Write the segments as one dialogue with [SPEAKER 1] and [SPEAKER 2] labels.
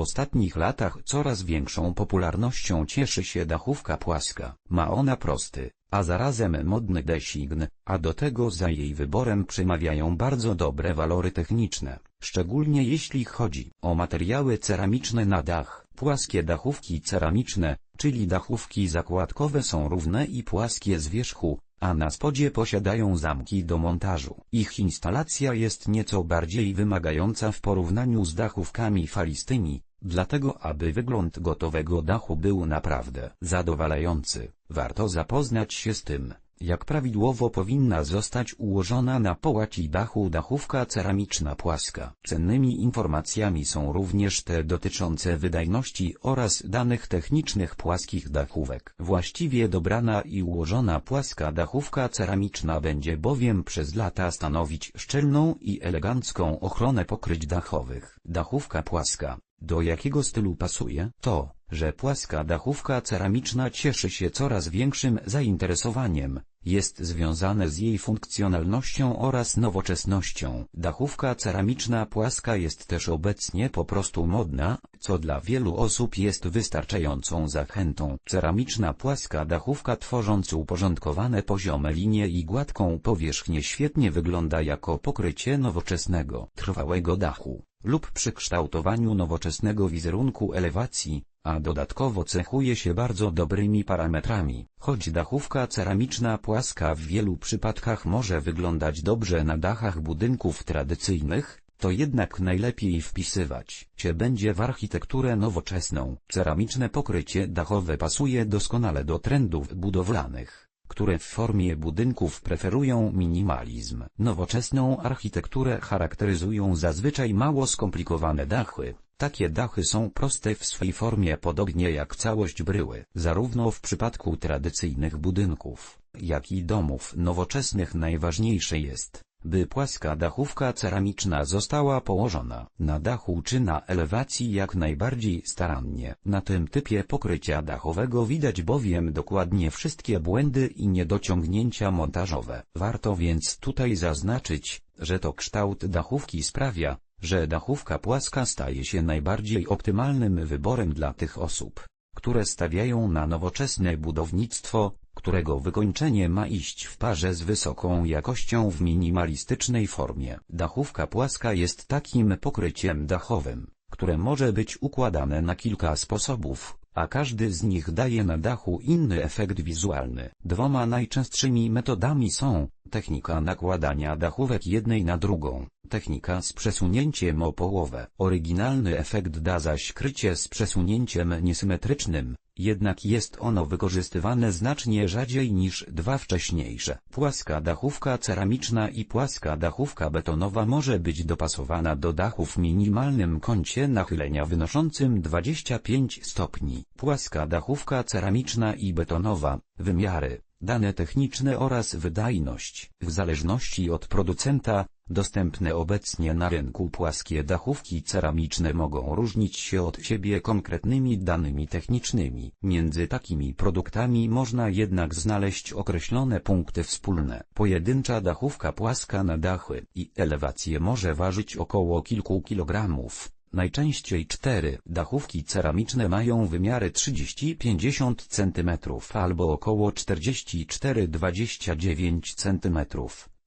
[SPEAKER 1] W ostatnich latach coraz większą popularnością cieszy się dachówka płaska. Ma ona prosty, a zarazem modny design, a do tego za jej wyborem przemawiają bardzo dobre walory techniczne, szczególnie jeśli chodzi o materiały ceramiczne na dach. Płaskie dachówki ceramiczne, czyli dachówki zakładkowe są równe i płaskie z wierzchu, a na spodzie posiadają zamki do montażu. Ich instalacja jest nieco bardziej wymagająca w porównaniu z dachówkami falistymi, dlatego aby wygląd gotowego dachu był naprawdę zadowalający, warto zapoznać się z tym, jak prawidłowo powinna zostać ułożona na połaci dachu dachówka ceramiczna płaska. Cennymi informacjami są również te dotyczące wydajności oraz danych technicznych płaskich dachówek. Właściwie dobrana i ułożona płaska dachówka ceramiczna będzie bowiem przez lata stanowić szczelną i elegancką ochronę pokryć dachowych. Dachówka płaska do jakiego stylu pasuje? To, że płaska dachówka ceramiczna cieszy się coraz większym zainteresowaniem, jest związane z jej funkcjonalnością oraz nowoczesnością. Dachówka ceramiczna płaska jest też obecnie po prostu modna, co dla wielu osób jest wystarczającą zachętą. Ceramiczna płaska dachówka tworząc uporządkowane poziome linie i gładką powierzchnię świetnie wygląda jako pokrycie nowoczesnego, trwałego dachu lub przy kształtowaniu nowoczesnego wizerunku elewacji, a dodatkowo cechuje się bardzo dobrymi parametrami. Choć dachówka ceramiczna płaska w wielu przypadkach może wyglądać dobrze na dachach budynków tradycyjnych, to jednak najlepiej wpisywać się będzie w architekturę nowoczesną. Ceramiczne pokrycie dachowe pasuje doskonale do trendów budowlanych które w formie budynków preferują minimalizm. Nowoczesną architekturę charakteryzują zazwyczaj mało skomplikowane dachy. Takie dachy są proste w swej formie podobnie jak całość bryły. Zarówno w przypadku tradycyjnych budynków, jak i domów nowoczesnych najważniejsze jest, by płaska dachówka ceramiczna została położona na dachu czy na elewacji jak najbardziej starannie. Na tym typie pokrycia dachowego widać bowiem dokładnie wszystkie błędy i niedociągnięcia montażowe. Warto więc tutaj zaznaczyć, że to kształt dachówki sprawia, że dachówka płaska staje się najbardziej optymalnym wyborem dla tych osób, które stawiają na nowoczesne budownictwo, którego wykończenie ma iść w parze z wysoką jakością w minimalistycznej formie. Dachówka płaska jest takim pokryciem dachowym, które może być układane na kilka sposobów, a każdy z nich daje na dachu inny efekt wizualny. Dwoma najczęstszymi metodami są technika nakładania dachówek jednej na drugą, technika z przesunięciem o połowę. Oryginalny efekt da zaś krycie z przesunięciem niesymetrycznym, jednak jest ono wykorzystywane znacznie rzadziej niż dwa wcześniejsze. Płaska dachówka ceramiczna i płaska dachówka betonowa może być dopasowana do dachu w minimalnym kącie nachylenia wynoszącym 25 stopni. Płaska dachówka ceramiczna i betonowa, wymiary, dane techniczne oraz wydajność, w zależności od producenta, Dostępne obecnie na rynku płaskie dachówki ceramiczne mogą różnić się od siebie konkretnymi danymi technicznymi. Między takimi produktami można jednak znaleźć określone punkty wspólne. Pojedyncza dachówka płaska na dachy i elewacje może ważyć około kilku kilogramów. Najczęściej cztery dachówki ceramiczne mają wymiary 30-50 cm albo około 44-29 cm.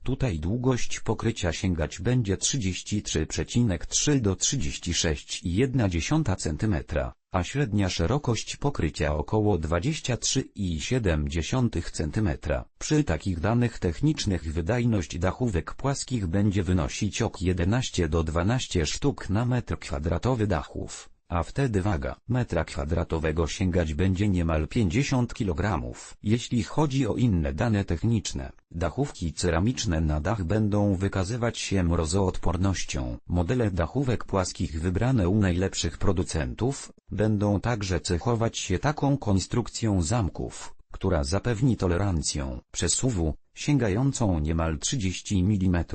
[SPEAKER 1] Tutaj długość pokrycia sięgać będzie 33,3 do 36,1 cm, a średnia szerokość pokrycia około 23,7 cm. Przy takich danych technicznych wydajność dachówek płaskich będzie wynosić ok 11 do 12 sztuk na metr kwadratowy dachów a wtedy waga metra kwadratowego sięgać będzie niemal 50 kg. Jeśli chodzi o inne dane techniczne, dachówki ceramiczne na dach będą wykazywać się mrozoodpornością. Modele dachówek płaskich wybrane u najlepszych producentów, będą także cechować się taką konstrukcją zamków, która zapewni tolerancję przesuwu, sięgającą niemal 30 mm.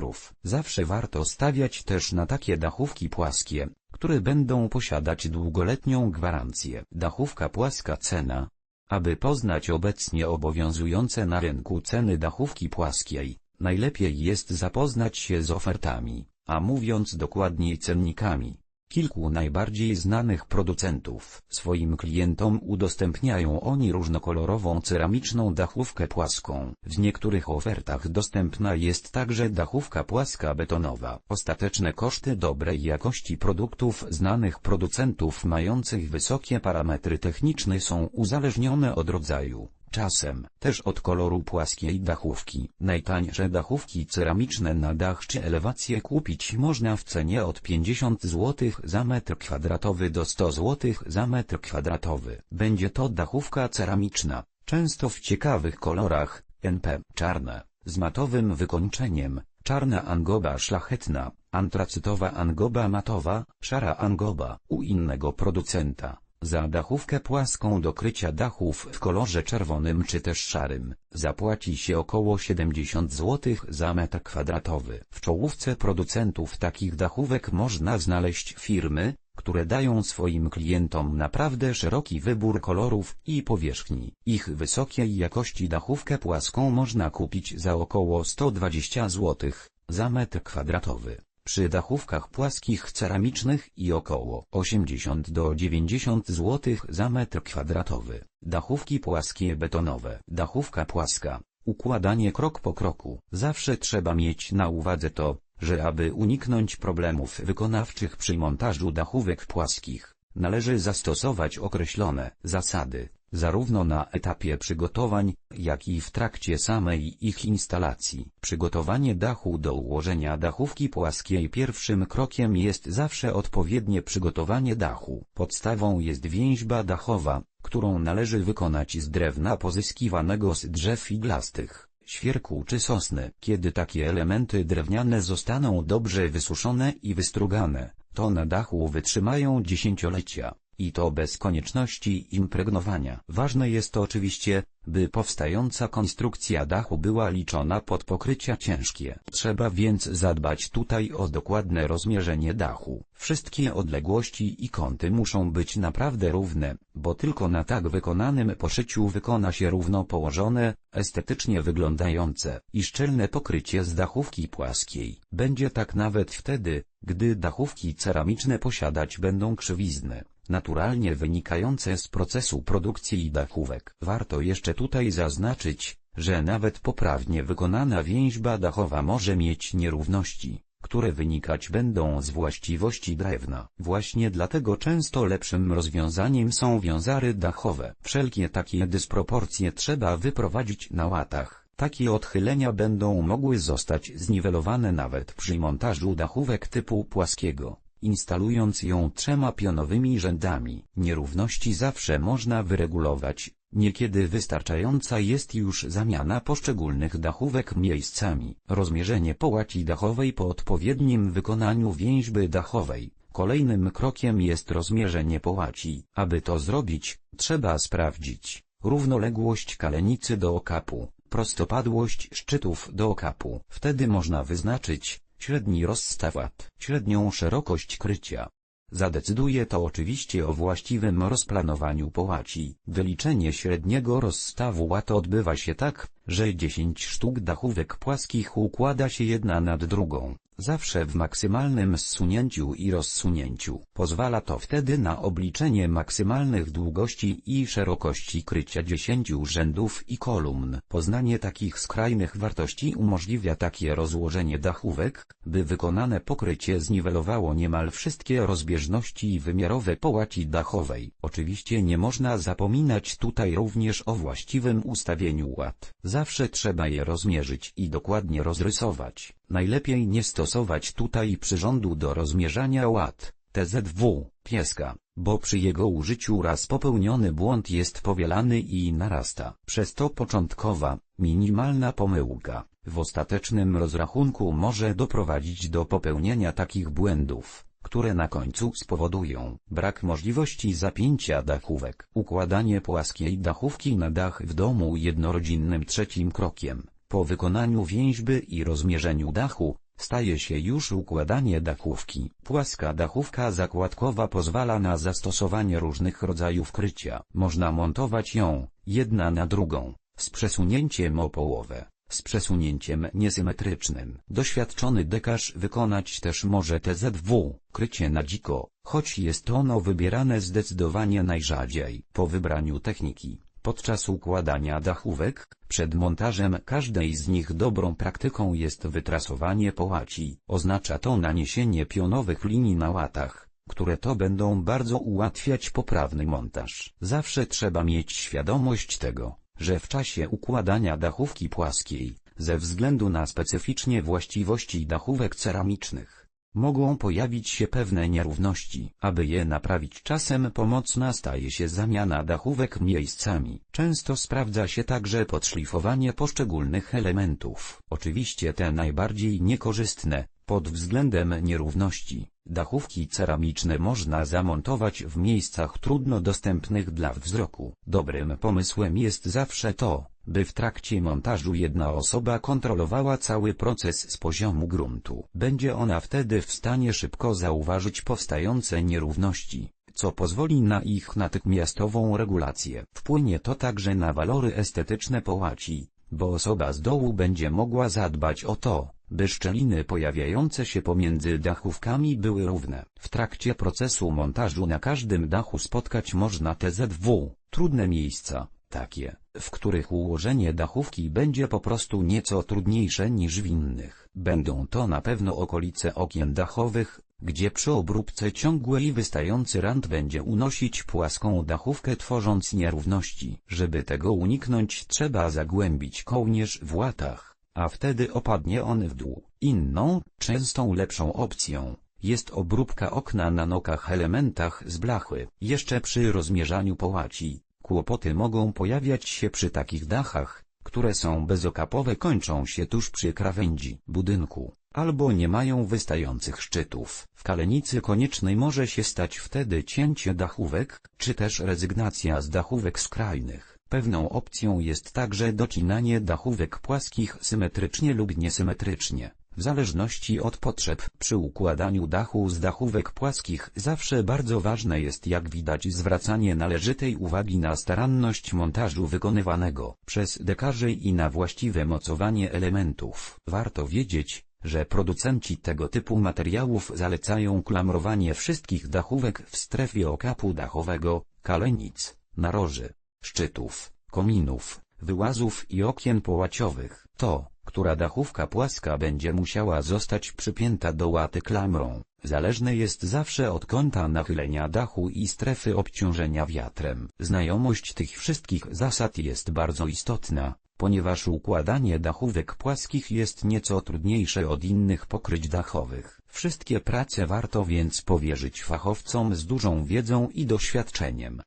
[SPEAKER 1] Zawsze warto stawiać też na takie dachówki płaskie, które będą posiadać długoletnią gwarancję. Dachówka płaska cena. Aby poznać obecnie obowiązujące na rynku ceny dachówki płaskiej, najlepiej jest zapoznać się z ofertami, a mówiąc dokładniej cennikami. Kilku najbardziej znanych producentów. Swoim klientom udostępniają oni różnokolorową ceramiczną dachówkę płaską. W niektórych ofertach dostępna jest także dachówka płaska betonowa. Ostateczne koszty dobrej jakości produktów znanych producentów mających wysokie parametry techniczne są uzależnione od rodzaju czasem też od koloru płaskiej dachówki. Najtańsze dachówki ceramiczne na dach czy elewację kupić można w cenie od 50 zł za metr kwadratowy do 100 zł za metr kwadratowy. Będzie to dachówka ceramiczna, często w ciekawych kolorach, NP czarne, z matowym wykończeniem, czarna angoba szlachetna, antracytowa angoba matowa, szara angoba u innego producenta za dachówkę płaską do krycia dachów w kolorze czerwonym czy też szarym, zapłaci się około 70 zł za metr kwadratowy. W czołówce producentów takich dachówek można znaleźć firmy, które dają swoim klientom naprawdę szeroki wybór kolorów i powierzchni. Ich wysokiej jakości dachówkę płaską można kupić za około 120 zł za metr kwadratowy przy dachówkach płaskich ceramicznych i około 80 do 90 zł za metr kwadratowy. Dachówki płaskie betonowe. Dachówka płaska. Układanie krok po kroku. Zawsze trzeba mieć na uwadze to, że aby uniknąć problemów wykonawczych przy montażu dachówek płaskich, należy zastosować określone zasady, zarówno na etapie przygotowań, jak i w trakcie samej ich instalacji. Przygotowanie dachu do ułożenia dachówki płaskiej pierwszym krokiem jest zawsze odpowiednie przygotowanie dachu. Podstawą jest więźba dachowa, którą należy wykonać z drewna pozyskiwanego z drzew iglastych świerku czy sosny. Kiedy takie elementy drewniane zostaną dobrze wysuszone i wystrugane, to na dachu wytrzymają dziesięciolecia i to bez konieczności impregnowania. Ważne jest oczywiście, by powstająca konstrukcja dachu była liczona pod pokrycia ciężkie. Trzeba więc zadbać tutaj o dokładne rozmierzenie dachu. Wszystkie odległości i kąty muszą być naprawdę równe, bo tylko na tak wykonanym poszyciu wykona się równo położone, estetycznie wyglądające i szczelne pokrycie z dachówki płaskiej. Będzie tak nawet wtedy, gdy dachówki ceramiczne posiadać będą krzywizny naturalnie wynikające z procesu produkcji dachówek. Warto jeszcze tutaj zaznaczyć, że nawet poprawnie wykonana więźba dachowa może mieć nierówności, które wynikać będą z właściwości drewna. Właśnie dlatego często lepszym rozwiązaniem są wiązary dachowe. Wszelkie takie dysproporcje trzeba wyprowadzić na łatach. Takie odchylenia będą mogły zostać zniwelowane nawet przy montażu dachówek typu płaskiego instalując ją trzema pionowymi rzędami. Nierówności zawsze można wyregulować, niekiedy wystarczająca jest już zamiana poszczególnych dachówek miejscami. Rozmierzenie połaci dachowej po odpowiednim wykonaniu więźby dachowej. Kolejnym krokiem jest rozmierzenie połaci. Aby to zrobić, trzeba sprawdzić równoległość kalenicy do okapu, prostopadłość szczytów do okapu. Wtedy można wyznaczyć, średni rozstaw łat, średnią szerokość krycia. Zadecyduje to oczywiście o właściwym rozplanowaniu połaci. Wyliczenie średniego rozstawu łat odbywa się tak, że 10 sztuk dachówek płaskich układa się jedna nad drugą zawsze w maksymalnym zsunięciu i rozsunięciu. Pozwala to wtedy na obliczenie maksymalnych długości i szerokości krycia 10 rzędów i kolumn. Poznanie takich skrajnych wartości umożliwia takie rozłożenie dachówek, by wykonane pokrycie zniwelowało niemal wszystkie rozbieżności wymiarowe połaci dachowej. Oczywiście nie można zapominać tutaj również o właściwym ustawieniu łat. Zawsze trzeba je rozmierzyć i dokładnie rozrysować. Najlepiej nie stosować tutaj przyrządu do rozmierzania ład, TZW, pieska, bo przy jego użyciu raz popełniony błąd jest powielany i narasta. Przez to początkowa, minimalna pomyłka, w ostatecznym rozrachunku może doprowadzić do popełnienia takich błędów, które na końcu spowodują brak możliwości zapięcia dachówek. Układanie płaskiej dachówki na dach w domu jednorodzinnym trzecim krokiem po wykonaniu więźby i rozmierzeniu dachu, staje się już układanie dachówki. Płaska dachówka zakładkowa pozwala na zastosowanie różnych rodzajów krycia. Można montować ją, jedna na drugą, z przesunięciem o połowę, z przesunięciem niesymetrycznym. Doświadczony dekarz wykonać też może TZW, krycie na dziko, choć jest ono wybierane zdecydowanie najrzadziej. Po wybraniu techniki, podczas układania dachówek, przed montażem każdej z nich dobrą praktyką jest wytrasowanie połaci. Oznacza to naniesienie pionowych linii na łatach, które to będą bardzo ułatwiać poprawny montaż. Zawsze trzeba mieć świadomość tego, że w czasie układania dachówki płaskiej, ze względu na specyficznie właściwości dachówek ceramicznych, mogą pojawić się pewne nierówności. Aby je naprawić czasem pomocna staje się zamiana dachówek miejscami. Często sprawdza się także podszlifowanie poszczególnych elementów. Oczywiście te najbardziej niekorzystne, pod względem nierówności, dachówki ceramiczne można zamontować w miejscach trudno dostępnych dla wzroku. Dobrym pomysłem jest zawsze to, by w trakcie montażu jedna osoba kontrolowała cały proces z poziomu gruntu. Będzie ona wtedy w stanie szybko zauważyć powstające nierówności, co pozwoli na ich natychmiastową regulację. Wpłynie to także na walory estetyczne połaci, bo osoba z dołu będzie mogła zadbać o to, by szczeliny pojawiające się pomiędzy dachówkami były równe. W trakcie procesu montażu na każdym dachu spotkać można TZW, trudne miejsca, takie, w których ułożenie dachówki będzie po prostu nieco trudniejsze niż w innych. Będą to na pewno okolice okien dachowych, gdzie przy obróbce ciągłej wystający rant będzie unosić płaską dachówkę tworząc nierówności. Żeby tego uniknąć trzeba zagłębić kołnierz w łatach, a wtedy opadnie on w dół. Inną, częstą lepszą opcją, jest obróbka okna na nokach elementach z blachy. Jeszcze przy rozmierzaniu połaci, kłopoty mogą pojawiać się przy takich dachach, które są bezokapowe kończą się tuż przy krawędzi budynku, albo nie mają wystających szczytów. W kalenicy koniecznej może się stać wtedy cięcie dachówek, czy też rezygnacja z dachówek skrajnych. Pewną opcją jest także docinanie dachówek płaskich symetrycznie lub niesymetrycznie. W zależności od potrzeb przy układaniu dachu z dachówek płaskich zawsze bardzo ważne jest jak widać zwracanie należytej uwagi na staranność montażu wykonywanego przez dekarzy i na właściwe mocowanie elementów. Warto wiedzieć, że producenci tego typu materiałów zalecają klamrowanie wszystkich dachówek w strefie okapu dachowego, kalenic, naroży, szczytów, kominów, wyłazów i okien połaciowych. To, która dachówka płaska będzie musiała zostać przypięta do łaty klamrą, zależne jest zawsze od kąta nachylenia dachu i strefy obciążenia wiatrem. Znajomość tych wszystkich zasad jest bardzo istotna, ponieważ układanie dachówek płaskich jest nieco trudniejsze od innych pokryć dachowych. Wszystkie prace warto więc powierzyć fachowcom z dużą wiedzą i doświadczeniem.